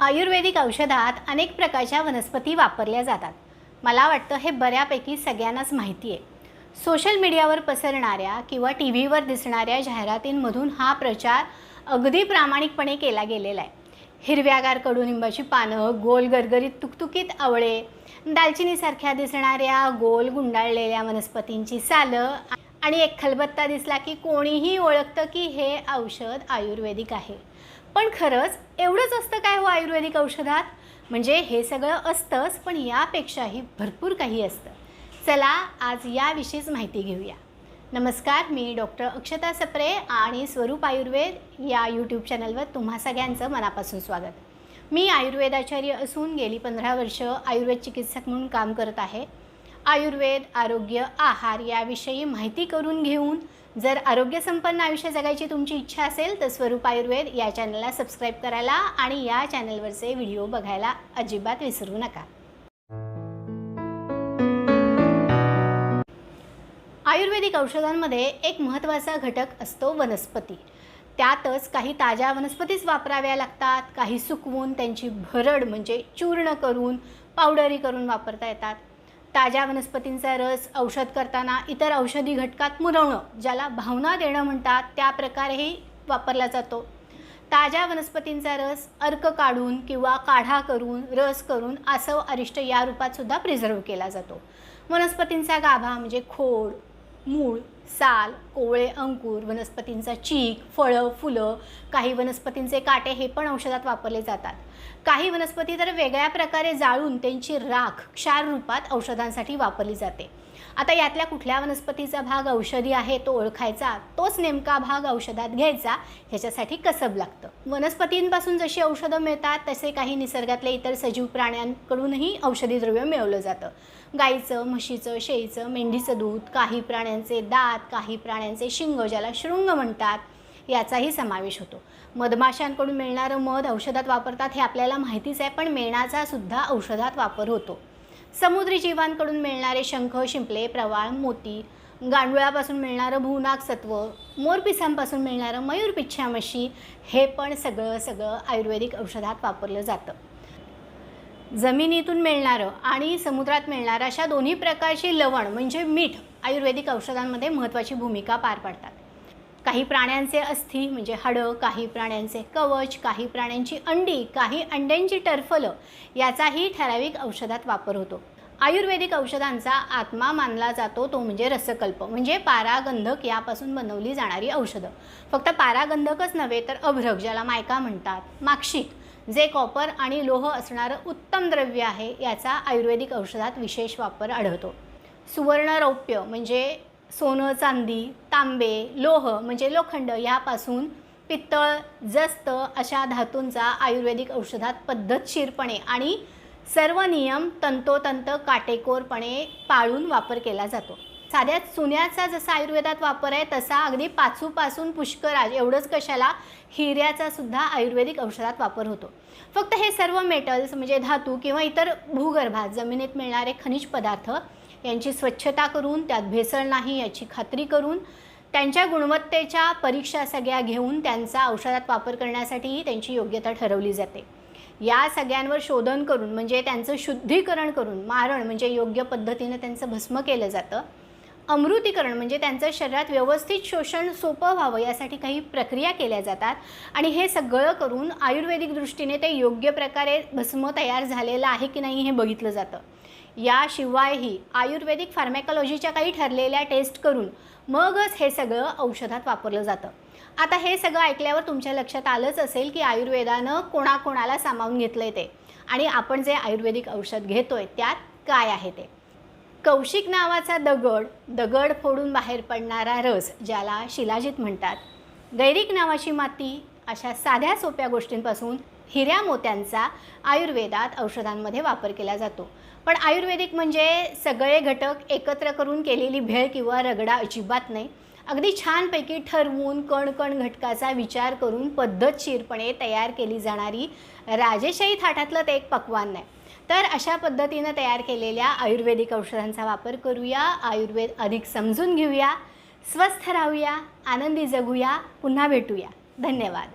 आयुर्वेदिक औषधात अनेक प्रकारच्या वनस्पती वापरल्या जातात. मला वाटतं हे बऱ्यापैकी सगळ्यांनाच माहिती आहे. सोशल मीडियावर पसरणाऱ्या किंवा टी व्हीवर दिसणाऱ्या जाहिरातींमधून हा प्रचार अगदी प्रामाणिकपणे केला गेलेला आहे. हिरव्यागार कडुनिंबाची पानं गोल गरगरीत तुकतुकीत आवळे दालचिनीसारख्या दिसणाऱ्या गोल गुंडाळलेल्या वनस्पतींची सालं आणि एक खलबत्ता दिसला की कोणीही ओळखतं की हे औषध आयुर्वेदिक आहे. पण खरंच एवढंच असतं काय हो आयुर्वेदिक औषधात? म्हणजे हे सगळं असतंच पण यापेक्षाही भरपूर काही असतं. चला आज याविषयीच माहिती घेऊया. नमस्कार मी डॉक्टर अक्षता सप्रे आणि स्वरूप आयुर्वेद या यूट्यूब चॅनलवर तुम्हा सगळ्यांचं मनापासून स्वागत. मी आयुर्वेदाचार्य असून गेली पंधरा वर्ष आयुर्वेद चिकित्सक म्हणून काम करत आहे. आयुर्वेद आरोग्य आहार याविषयी माहिती करून घेऊन जर आरोग्यसंपन्न आयुष्य जगायची तुमची इच्छा असेल तर स्वरूप आयुर्वेद या चॅनलला सबस्क्राईब करायला आणि या चॅनलवरचे व्हिडिओ बघायला अजिबात विसरू नका. आयुर्वेदिक औषधांमध्ये एक महत्त्वाचा घटक असतो वनस्पती. त्यातच काही ताज्या वनस्पतीच वापराव्या लागतात काही सुकवून त्यांची भरड म्हणजे चूर्ण करून पावडरी करून वापरता येतात. ताज्या वनस्पतींचा रस औषध करताना इतर औषधी घटकात मुरवणं ज्याला भावना देणं म्हणतात त्या प्रकारेही वापरला जातो. ताज्या वनस्पतींचा रस अर्क काढून किंवा काढा करून रस करून आसव अरिष्ट या रूपात सुद्धा प्रिझर्व केला जातो. वनस्पतींचा गाभा म्हणजे खोड मूळ साल कोवळे अंकुर वनस्पतींचा चीक फळं फुलं काही वनस्पतींचे काटे हे पण औषधात वापरले जातात. काही वनस्पती तर वेगळ्या प्रकारे जाळून त्यांची राख क्षार रूपात औषधांसाठी वापरली जाते. आता यातल्या कुठल्या वनस्पतीचा भाग औषधी आहे तो ओळखायचा तोच नेमका भाग औषधात घ्यायचा ह्याच्यासाठी कसब लागतं. वनस्पतींपासून जशी औषधं मिळतात तसे काही निसर्गातल्या इतर सजीव प्राण्यांकडूनही औषधी द्रव्य मिळवलं जातं. गाईचं म्हशीचं शेळीचं मेंढीचं दूध काही प्राण्यांचे दात काही प्राण्यांचे शिंग ज्याला शृंग म्हणतात याचाही समावेश होतो. मधमाशांकडून मिळणारं मध औषधात वापरतात हे आपल्याला माहितीच आहे पण मेणाचा सुद्धा औषधात वापर होतो. समुद्री जीवांकडून मिळणारे शंख शिंपले प्रवाळ मोती गांडुळापासून मिळणारं भूनाग सत्व मोरपिसांपासून मिळणारं मयूरपिच्छामशी हे पण सगळं सगळं आयुर्वेदिक औषधात वापरलं जातं. जमिनीतून मिळणारं आणि समुद्रात मिळणारं अशा दोन्ही प्रकारची लवण म्हणजे मीठ आयुर्वेदिक औषधांमध्ये महत्त्वाची भूमिका पार पाडतात. काही प्राण्यांचे अस्थि म्हणजे हाडं काही प्राण्यांचे कवच काही प्राण्यांची अंडी काही अंड्यांची टरफलं याचाही ठराविक औषधात वापर होतो. आयुर्वेदिक औषधांचा आत्मा मानला जातो तो म्हणजे रसकल्प म्हणजे पारागंधक यापासून बनवली जाणारी औषधं. फक्त पारागंधकच नव्हे तर अभ्रक ज्याला मायका म्हणतात माक्षिक जे कॉपर आणि लोह असणारं उत्तम द्रव्य आहे याचा आयुर्वेदिक औषधात विशेष वापर आढळतो. सुवर्णरौप्य म्हणजे सोनं चांदी तांबे लोह म्हणजे लोखंड यापासून पित्तळ जस्त अशा धातूंचा आयुर्वेदिक औषधात पद्धतशीरपणे आणि सर्व नियम तंतोतंत काटेकोरपणे पाळून वापर केला जातो. साध्या चुन्याचा जसा आयुर्वेदात वापर आहे तसा अगदी पाचूपासून पुष्कराज एवढंच कशाला? हिऱ्याचा सुद्धा आयुर्वेदिक औषधात वापर होतो. फक्त हे सर्व मेटल्स म्हणजे धातू किंवा इतर भूगर्भात जमिनीत मिळणारे खनिज पदार्थ यांची स्वच्छता करून त्यात भेसळ नाही याची खात्री करून त्यांच्या गुणवत्तेच्या परीक्षा सगळ्या घेऊन त्यांचा औषधात वापर करण्यासाठीही त्यांची योग्यता ठरवली जाते. या सगळ्यांवर शोधन करून म्हणजे त्यांचं शुद्धीकरण करून मारण म्हणजे योग्य पद्धतीनं त्यांचं भस्म केलं जातं. अमृतीकरण म्हणजे त्यांचं शरीरात व्यवस्थित शोषण सोपं व्हावं यासाठी काही प्रक्रिया केल्या जातात. आणि हे सगळं करून आयुर्वेदिक दृष्टीने ते योग्य प्रकारे भस्म तयार झालेलं आहे की नाही हे बघितलं जातं. याशिवायही आयुर्वेदिक फार्मॅकॉलॉजीच्या काही ठरलेल्या टेस्ट करून मगच हे सगळं औषधात वापरलं जातं. आता हे सगळं ऐकल्यावर तुमच्या लक्षात आलंच असेल की आयुर्वेदानं कोणाकोणाला सामावून घेतलं आहे ते. आणि आपण जे आयुर्वेदिक औषध घेतोय त्यात काय आहे ते? कौशिक नावाचा दगड दगड फोडून बाहेर पडणारा रस ज्याला शिलाजित म्हणतात. गैरिक नावाची माती अशा साध्या सोप्या गोष्टींपासून हिऱ्या मोत्यांचा आयुर्वेदात औषधांमध्ये वापर केला जातो. पण आयुर्वेदिक म्हणजे सगळे घटक एकत्र करून केलेली भेळ किंवा रगडा अजिबात नाही. अगदी छानपैकी ठरवून कणकण घटकाचा विचार करून पद्धतशीरपणे तयार केली जाणारी राजेशाही थाटातलं ते एक पक्वान नाही तर अशा पद्धतीनं तयार केलेल्या आयुर्वेदिक औषधांचा वापर करूया. आयुर्वेद अधिक समजून घेऊया. स्वस्थ राहूया. आनंदी जगूया. पुन्हा भेटूया. धन्यवाद.